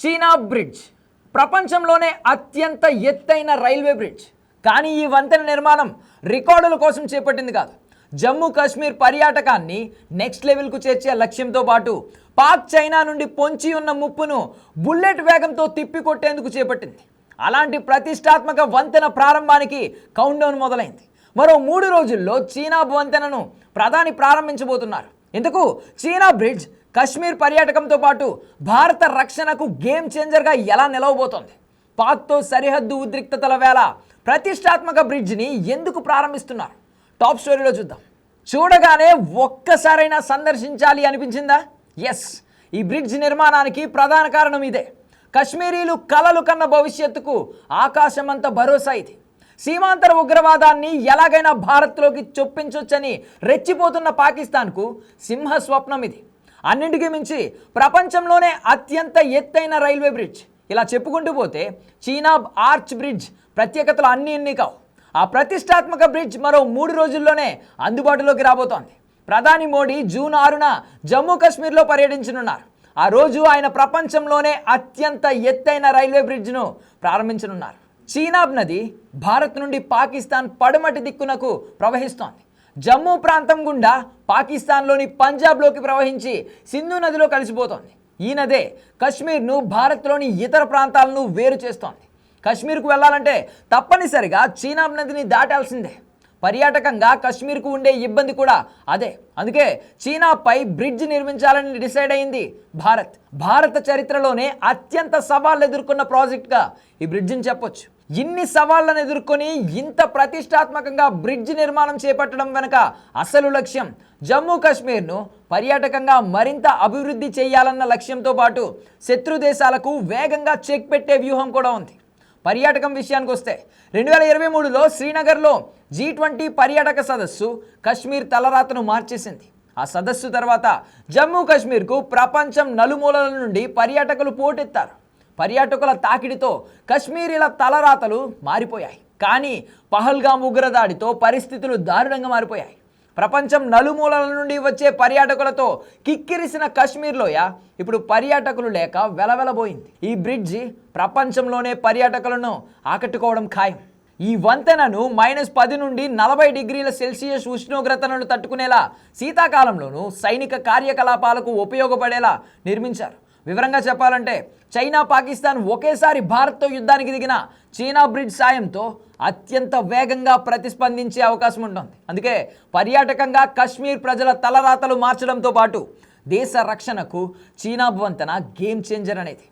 చీనా bridge. ప్రపంచంలోనే అత్యంత ఎత్తైన రైల్వే బ్రిడ్జ్. కానీ ఈ వంతెన నిర్మాణం రికార్డుల కోసం చేపట్టింది కాదు. జమ్మూ కాశ్మీర్ పర్యాటకాన్ని నెక్స్ట్ లెవెల్కు చేర్చే లక్ష్యంతో పాటు పాక్ చైనా నుండి పొంచి ఉన్న ముప్పును బుల్లెట్ వేగంతో తిప్పికొట్టేందుకు చేపట్టింది. అలాంటి ప్రతిష్టాత్మక వంతెన ప్రారంభానికి కౌంట్డౌన్ మొదలైంది. మరో మూడు రోజుల్లో చీనా వంతెనను ప్రధాని ప్రారంభించబోతున్నారు. ఎందుకు చీనా బ్రిడ్జ్ కశ్మీర్ పర్యాటకంతో పాటు భారత రక్షణకు గేమ్ చేంజర్గా ఎలా నిలవబోతోంది? పాక్తో సరిహద్దు ఉద్రిక్తతల వేళ ప్రతిష్టాత్మక బ్రిడ్జ్ని ఎందుకు ప్రారంభిస్తున్నారు? టాప్ స్టోరీలో చూద్దాం. చూడగానే ఒక్కసారైనా సందర్శించాలి అనిపించిందా? ఎస్ ఈ బ్రిడ్జ్ నిర్మాణానికి ప్రధాన కారణం ఇదే. కశ్మీరీలు కలలు కన్న భవిష్యత్తుకు ఆకాశమంత భరోసా ఇది. సీమాంతర ఉగ్రవాదాన్ని ఎలాగైనా భారత్లోకి చొప్పించొచ్చని రెచ్చిపోతున్న పాకిస్తాన్కు సింహ స్వప్నం ఇది. అన్నింటికీ మించి ప్రపంచంలోనే అత్యంత ఎత్తైన రైల్వే బ్రిడ్జ్. ఇలా చెప్పుకుంటూ పోతే చీనాబ్ ఆర్చ్ బ్రిడ్జ్ ప్రత్యేకతలు అన్నీ ఎన్ని కావు ఆ ప్రతిష్టాత్మక బ్రిడ్జ్ మరో మూడు రోజుల్లోనే అందుబాటులోకి రాబోతోంది. ప్రధాని మోడీ జూన్ ఆరున జమ్మూ కాశ్మీర్లో పర్యటించనున్నారు. ఆ రోజు ఆయన ప్రపంచంలోనే అత్యంత ఎత్తైన రైల్వే బ్రిడ్జ్ను ప్రారంభించనున్నారు. చీనాబ్ నది భారత్ నుండి పాకిస్తాన్ పడమటి దిక్కునకు ప్రవహిస్తోంది. జమ్మూ ప్రాంతం గుండా పాకిస్తాన్లోని పంజాబ్లోకి ప్రవహించి సింధు నదిలో కలిసిపోతోంది. ఈ నదే కశ్మీర్ను భారత్లోని ఇతర ప్రాంతాలను వేరు చేస్తోంది. కశ్మీర్కు వెళ్ళాలంటే తప్పనిసరిగా చీనాబ్ నదిని దాటాల్సిందే. పర్యాటకంగా కశ్మీర్కు ఉండే ఇబ్బంది కూడా అదే. అందుకే చీనాపై బ్రిడ్జ్ నిర్మించాలని డిసైడ్ అయింది భారత్. భారత చరిత్రలోనే అత్యంత సవాళ్ళు ఎదుర్కొన్న ప్రాజెక్ట్గా ఈ బ్రిడ్జిని చెప్పొచ్చు. ఇన్ని సవాళ్ళను ఎదుర్కొని ఇంత ప్రతిష్టాత్మకంగా బ్రిడ్జ్ నిర్మాణం చేపట్టడం వెనుక అసలు లక్ష్యం జమ్మూ కాశ్మీర్ను పర్యాటకంగా మరింత అభివృద్ధి చేయాలన్న లక్ష్యంతో పాటు శత్రు దేశాలకు వేగంగా చెక్ పెట్టే వ్యూహం కూడా ఉంది. పర్యాటకం విషయానికి వస్తే రెండు వేల ఇరవై మూడులో శ్రీనగర్లో జీ ట్వంటీ పర్యాటక సదస్సు కశ్మీర్ తలరాతను మార్చేసింది. ఆ సదస్సు తర్వాత జమ్మూ కాశ్మీర్కు ప్రపంచం నలుమూలల నుండి పర్యాటకులు పోటెత్తారు. పర్యాటకుల తాకిడితో కశ్మీరీల తలరాతలు మారిపోయాయి. కానీ పహల్గామ్ ఉగ్రదాడితో పరిస్థితులు దారుణంగా మారిపోయాయి. ప్రపంచం నలుమూలల నుండి వచ్చే పర్యాటకులతో కిక్కిరిసిన కశ్మీర్ లోయ ఇప్పుడు పర్యాటకులు లేక వెలవెలబోయింది. ఈ బ్రిడ్జి ప్రపంచంలోనే పర్యాటకులను ఆకట్టుకోవడం ఖాయం. ఈ వంతెనను మైనస్ పది నుండి నలభై డిగ్రీల సెల్సియస్ ఉష్ణోగ్రతలను తట్టుకునేలా శీతాకాలంలోనూ సైనిక కార్యకలాపాలకు ఉపయోగపడేలా నిర్మించారు. వివరంగా చెప్పాలంటే చైనా పాకిస్తాన్ ఒకేసారి భారత్తో యుద్ధానికి దిగిన చైనా బ్రిడ్జ్ సాయంతో అత్యంత వేగంగా ప్రతిస్పందించే అవకాశం ఉంటుంది అందుకే పర్యాటకంగా కశ్మీర్ ప్రజల తలరాతలు మార్చడంతో పాటు దేశ రక్షణకు చీనా వంతెన గేమ్ చేంజర్ అనేది.